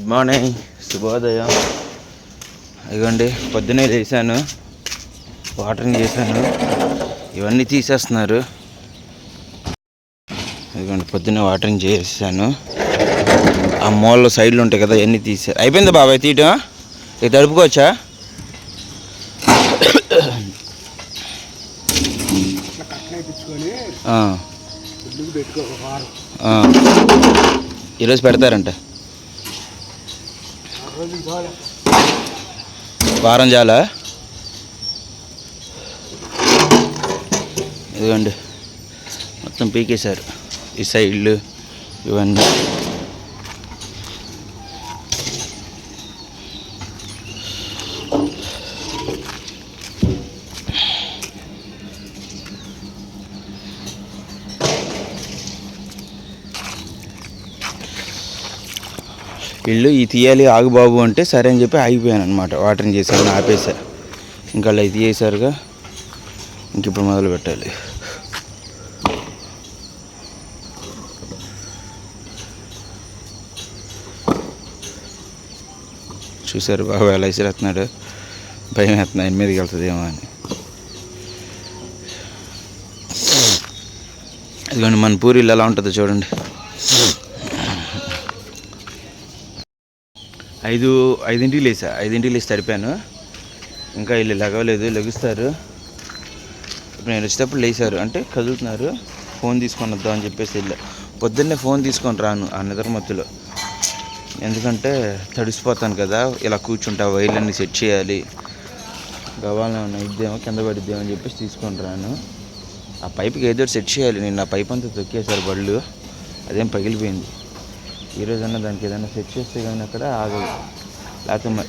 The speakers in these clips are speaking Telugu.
గుడ్ మార్నింగ్ శుభోదయం ఇదిగోండి పొద్దునే చేశాను వాటరింగ్ చేశాను. ఇవన్నీ తీసేస్తున్నారు. ఇదిగోండి పొద్దున్నే వాటరింగ్ చేసాను ఆ మూలలో సైడ్లు ఉంటాయి కదా అవన్నీ తీసే. అయిపోయిందా బాబాయ్ తీయటం? ఇక తడుపుకోవచ్చా? ఈరోజు పెడతారంట తెచ్చుకొని ఆ, ఇల్లుకి పెట్టుకో ఒక వారం ఆ. ఈరోజు పెడతారంట ఆ రోజు చాలు వారం చాలా ఇదిగోండి. మొత్తం పీకేశారు. ఈ సైడ్లు ఇవన్నీ. ఇల్లు ఈ తీయాలి ఆగు బాబు అంటే సరే అని చెప్పి ఆగిపోయాను అనమాట వాటర్ని చేశాను ఆపేసా. ఇంకా అలా ఇది చేశారుగా ఇంక ఇప్పుడు మొదలు పెట్టాలి. చూశారు బాబు ఎలా ఇసిరేస్తున్నాడు? భయం వేస్తున్నా ఆయన మీదకి వెళ్తుందేమో అని. ఇదిగోండి మన పూరిలో ఎలా ఉంటుందో చూడండి. ఐదు ఐదింటికి లేసా ఐదింటికి లేచి తడిపాను. ఇంకా వీళ్ళు లెగవలేదు లెగుస్తారు. ఇప్పుడు నేను వచ్చేటప్పుడు లేచారు. అంటే కదులుతున్నారు. ఫోన్ తీసుకొని వద్దాం అని చెప్పేసి వెళ్ళా. పొద్దున్నే ఫోన్ తీసుకొని రాను ఆ నిద్రమత్తులో. ఎందుకంటే తడిసిపోతాను కదా ఇలా కూర్చుంటా వైర్లన్నీ సెట్ చేయాలి. గవాలని ఉన్న ఇద్దేమో కింద పడిద్దేమో అని చెప్పేసి తీసుకొని రాను. ఆ పైప్కి ఏదో ఒకటి సెట్ చేయాలి. నేను ఆ పైప్ అంతా తొక్కేశారు బళ్ళు. అదేం పగిలిపోయింది. ఈ రోజన్నా దానికి ఏదైనా సెట్ చేస్తే కానీ అక్కడ ఆగదు లేకపోతే మరి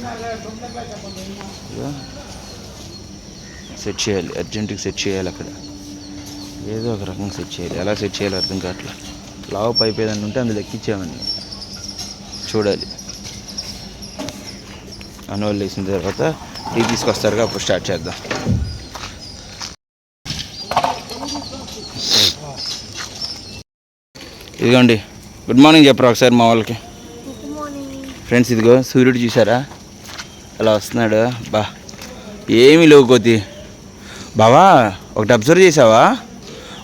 సెట్ చేయాలి. అర్జెంటుగా సెట్ చేయాలి అక్కడ. ఏదో ఒక రకంగా సెట్ చేయాలి. ఎలా సెట్ చేయాలి అర్థం కావట్లా. లావు పైప్ ఏదైనా ఉంటే అందులో ఎక్కించామని చూడాలి. అనువల్ వేసిన తర్వాత టీ తీసుకొస్తారుగా అప్పుడు స్టార్ట్ చేద్దాం. ఇదిగోండి. గుడ్ మార్నింగ్ చెప్పరా ఒకసారి మా వాళ్ళకి. ఫ్రెండ్స్ ఇదిగో సూర్యుడు చూసారా అలా వస్తున్నాడు. బా. ఏమీ లేవు కోతి. బావా ఒకటి అబ్జర్వ్ చేసావా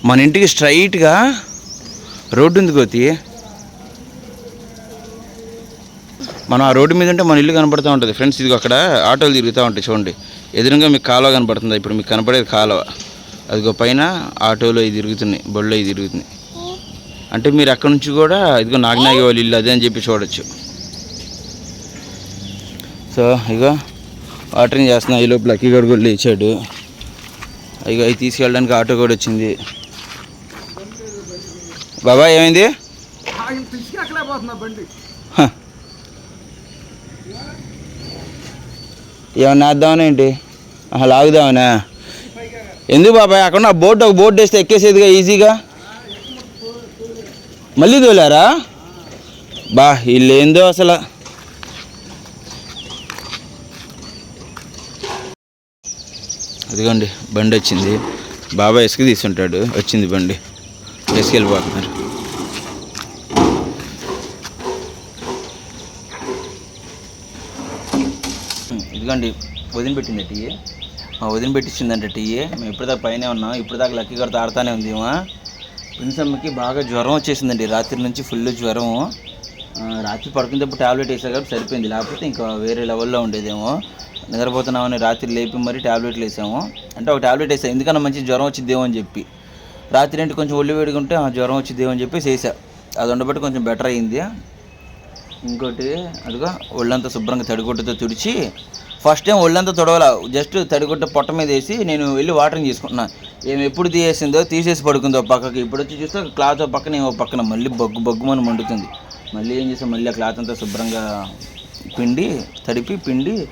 మన ఇంటికి స్ట్రైట్గా రోడ్డు ఉంది కోతి. మనం ఆ రోడ్డు మీద ఉంటే మన ఇల్లు కనపడుతూ ఉంటుంది. ఫ్రెండ్స్ ఇదిగో అక్కడ ఆటోలు తిరుగుతూ ఉంటాయి చూడండి. ఎదురుగా మీకు కాలువ కనపడుతుంది. ఇప్పుడు మీకు కనపడేది కాలువ. అదిగో పైన ఆటోలో ఇవి తిరుగుతున్నాయి. బళ్ళు ఇవి తిరుగుతున్నాయి. అంటే మీరు అక్కడ నుంచి కూడా ఇదిగో నాగనాగి వాళ్ళు ఇల్లు అదే అని చెప్పి చూడొచ్చు. సో ఇగో వాటరింగ్ చేస్తున్నా ఈ లోపు లక్కీ గడు కూడా లేచాడు. ఇక అవి తీసుకెళ్ళడానికి ఆటో కూడా వచ్చింది. బాబా ఏమైంది? ఏమన్నా వేద్దామని ఏంటి? లాగుదామనా? ఎందుకు బాబాయ్ అక్కడ నా బోర్డు ఒక బోర్డు వేస్తే ఎక్కేసేదిగా ఈజీగా? మళ్ళీ తోలారా? బా వీళ్ళేందో అసలు. అదిగోండి బండి వచ్చింది. బాబాయ్ ఇసుక తీసుంటాడు. వచ్చింది బండి. వేసుకెళ్ళిపోతున్నారు ఇదిగోండి వదిన పెట్టింది టీ. మా వదిన పెట్టించిందంట టీ. మేము ఇప్పటిదాకా పైనే ఉన్నాం. ఇప్పటిదాకా లక్కీ గారితో ఆడుతూనే ఉంది ఏమో ప్రిన్సమ్మకి బాగా జ్వరం వచ్చేసిందండి. రాత్రి నుంచి ఫుల్ జ్వరం రాత్రి పడుకునేటప్పుడు టాబ్లెట్ వేసా కాబట్టి సరిపోయింది. లేకపోతే ఇంకా వేరే లెవెల్లో ఉండేదేమో. నిద్రపోతున్నామని రాత్రి లేపి మరీ టాబ్లెట్లు వేసాము. అంటే ఒక టాబ్లెట్ వేసాము ఎందుకన్నా మంచి జ్వరం వచ్చిద్దేమో అని చెప్పి. రాత్రి అంటే కొంచెం ఒళ్ళు వేడిగా ఉంటే ఆ జ్వరం వచ్చిద్దేమో అని చెప్పి వేసా. అది ఉండబట్టి కొంచెం బెటర్ అయింది. ఇంకోటి అదిగా ఒళ్ళంతా శుభ్రంగా తడిగుడ్డతో తుడిచి ఫస్ట్ టైం ఒళ్ళంతా తొడవల. జస్ట్ తడిగుట్ట పొట్ట మీద వేసి నేను వెళ్ళి వాటరింగ్ తీసుకుంటున్నాను ఏమి ఎప్పుడు తీసేసిందో తీసేసి పడుకుందో పక్కకి. ఇప్పుడు వచ్చి చూస్తే క్లాత్ ఓ పక్కన ఏమో పక్కన. మళ్ళీ బగ్గు బగ్గుమని మండుతుంది. మళ్ళీ ఏం చేసాం మళ్ళీ ఆ క్లాత్ అంతా శుభ్రంగా పిండి తడిపి పిండి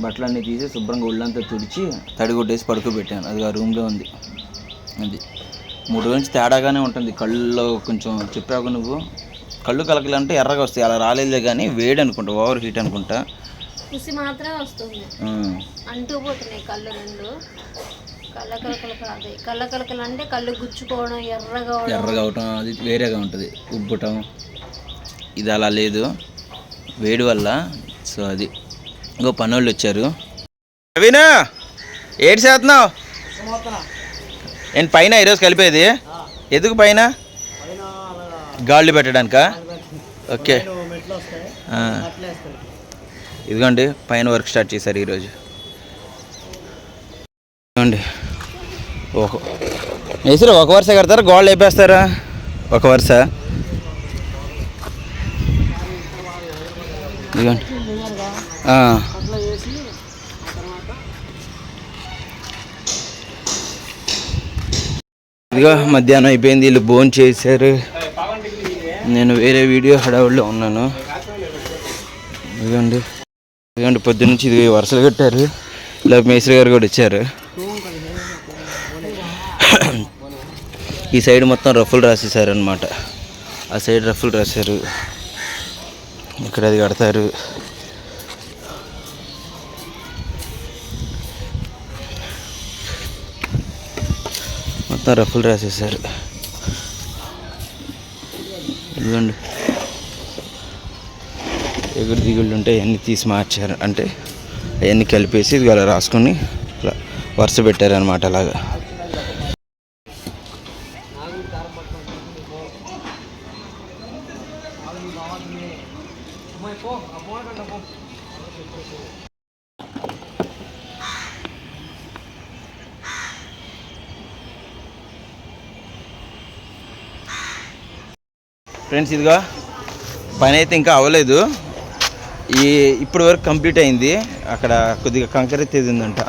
బట్టలన్నీ తీసి శుభ్రంగా ఒళ్ళంతా తుడిచి తడిగుట్టేసి పడుకోబెట్టాను. అది ఆ రూమ్లో ఉంది. అది. మూడు రోజు నుంచి తేడాగానే ఉంటుంది. కళ్ళలో కొంచెం చెప్పావు నువ్వు. కళ్ళు కలకలంటే ఎర్రగా వస్తాయి. అలా రాలేదులే కానీ వేడి అనుకుంటా. ఓవర్ హీట్ అనుకుంటా. కుసి మాత్రమే వస్తుంది. అంటూ పోతున్నాయి కళ్ళు రెండు. కళ్ళ కలకలు కాదు. కళ్ళ కలకలు అంటే కళ్ళు గుచ్చుకోవడం ఎర్రగా ఎర్రగా అవటం అది వేరేగా ఉంటుంది. ఉబ్బటం. ఇది అలా లేదు. వేడి వల్ల సో అది. ఇంకో పనోళ్ళు వచ్చారు. రవీనా ఏడు చేస్తున్నావు? ఏంటి పైన ఈరోజు కలిపేది? ఎందుకు పైన? గాళ్ళు పెట్టడానికా? ఓకే. ఇదిగోండి పైన వర్క్ స్టార్ట్ చేశారు ఈరోజు. ఇదిగోండి ఒక వేసారు ఒక వరుస కడతారా? గోళ్ళు వేపేస్తారా ఒక వరుస. ఇదిగోండి. ఇదిగో మధ్యాహ్నం అయిపోయింది వీళ్ళు భోజనం చేశారు. నేను వేరే వీడియో హడావుడిలో ఉన్నాను. ఇదిగోండి. ఎందుకంటే పొద్దున్న నుంచి ఇది వరుసలు కట్టారు. ఇలా మేస్త్రి గారు కూడా ఇచ్చారు ఈ సైడ్ మొత్తం రఫులు రాసేసారు అనమాట ఆ సైడ్ రఫులు రాశారు. ఇక్కడ అది కడతారు. మొత్తం రఫులు రాసేసారు ఎందుకండి ఎగురు దిగుళ్ళు ఉంటే అవన్నీ తీసి మార్చారు. అంటే అవన్నీ కలిపేసి ఇది అలా రాసుకొని ఇలా వరుస పెట్టారనమాట అలాగా. ఫ్రెండ్స్ ఇదిగో పని అయితే ఇంకా అవ్వలేదు. ఈ ఇప్పటి వరకు కంప్లీట్ అయింది. అక్కడ కొద్దిగా కంకర ఎత్తేది ఉందంట.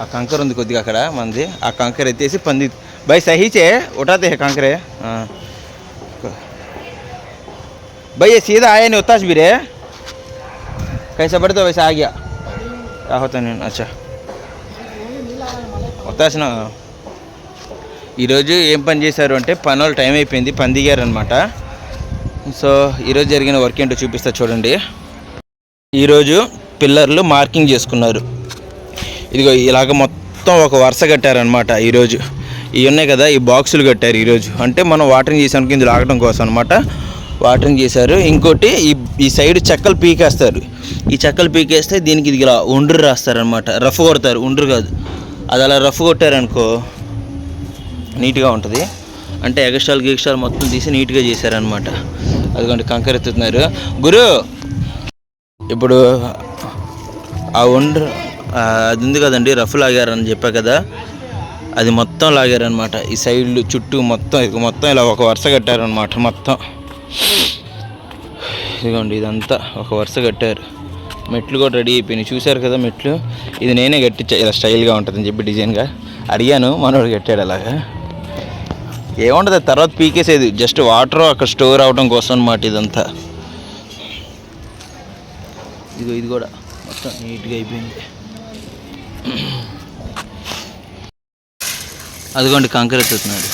ఆ కంకర ఉంది కొద్దిగా అక్కడ మంది ఆ కంకర ఎత్తేసి పంది. బై సహీచే ఉటాతే కంకరే. బై సీదా ఆయని ఉత్తాస్ మీరే కైస పడితే వయసు ఆగ్యా రాహుతా నేను. అచ్చా. ఒత్తాసిన ఈరోజు ఏం పని చేశారు అంటే పని వాళ్ళు టైం అయిపోయింది. పని దిగారనమాట సో ఈరోజు జరిగిన వర్క్ ఏంటో చూపిస్తా చూడండి. ఈరోజు పిల్లర్లు మార్కింగ్ చేసుకున్నారు. ఇదిగో ఇలాగ మొత్తం ఒక వరుస కట్టారనమాట ఈరోజు ఇవి ఉన్నాయి కదా ఈ బాక్సులు కట్టారు ఈరోజు అంటే మనం వాటరింగ్ చేసానికి ఇందులో ఆగడం కోసం అనమాట వాటరింగ్ చేశారు. ఇంకోటి ఈ ఈ సైడ్ చెక్కలు పీకేస్తారు. ఈ చెక్కలు పీకేస్తే దీనికి ఇది ఇలా ఒండ్రు రాస్తారనమాట రఫ్ కొడతారు. ఒండ్రు కాదు. అది అలా రఫ్ కొట్టారనుకో నీట్గా ఉంటుంది. అంటే ఎగస్ట్రాల్ గిగస్ట్రాల్ మొత్తం తీసి నీట్గా చేశారనమాట అదిగోండి కంకర ఎత్తుతున్నారు. గురు! ఇప్పుడు ఆ ఒండ్ర అది ఉంది కదండి రఫ్ లాగారని చెప్పా కదా. అది మొత్తం లాగారనమాట ఈ సైడ్లు చుట్టూ మొత్తం మొత్తం ఇలా ఒక వరుస కట్టారనమాట మొత్తం. ఇదిగోండి ఇదంతా ఒక వరుస కట్టారు. మెట్లు కూడా రెడీ అయిపోయినాయి. చూశారు కదా మెట్లు? ఇది నేనే కట్టించా. ఇలా స్టైల్గా ఉంటుందని చెప్పి డిజైన్గా అడిగాను. మనోడు కట్టాడు అలాగా. ఏముండదు తర్వాత పీకేసేది. జస్ట్ వాటర్ అక్కడ స్టోర్ అవడం కోసం అనమాట ఇదంతా. ఇదిగో ఇది కూడా మొత్తం నీట్గా అయిపోయింది. అదిగోండి కంకర ఎత్తుతున్నాడు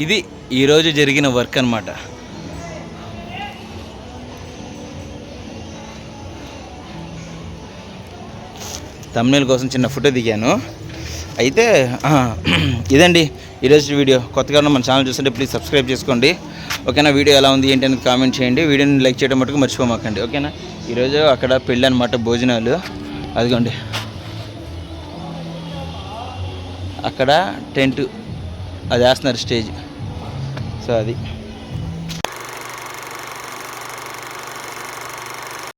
ఇది ఈరోజు జరిగిన వర్క్ అనమాట తమ్నేల్ కోసం చిన్న ఫోటో దిగాను. అయితే ఇదండి ఈరోజు వీడియో. కొత్తగా ఉన్న మన ఛానల్ చూస్తుంటే ప్లీజ్ సబ్స్క్రైబ్ చేసుకోండి. ఓకేనా వీడియో ఎలా ఉంది ఏంటి అనేది కామెంట్ చేయండి. వీడియోని లైక్ చేయడం మటుకు మర్చిపోమాకండి. ఓకేనా ఈరోజు అక్కడ పెళ్ళి అనమాట భోజనాలు. అదిగోండి. అక్కడ టెంట్ అది వేస్తున్నారు స్టేజ్. సో అది.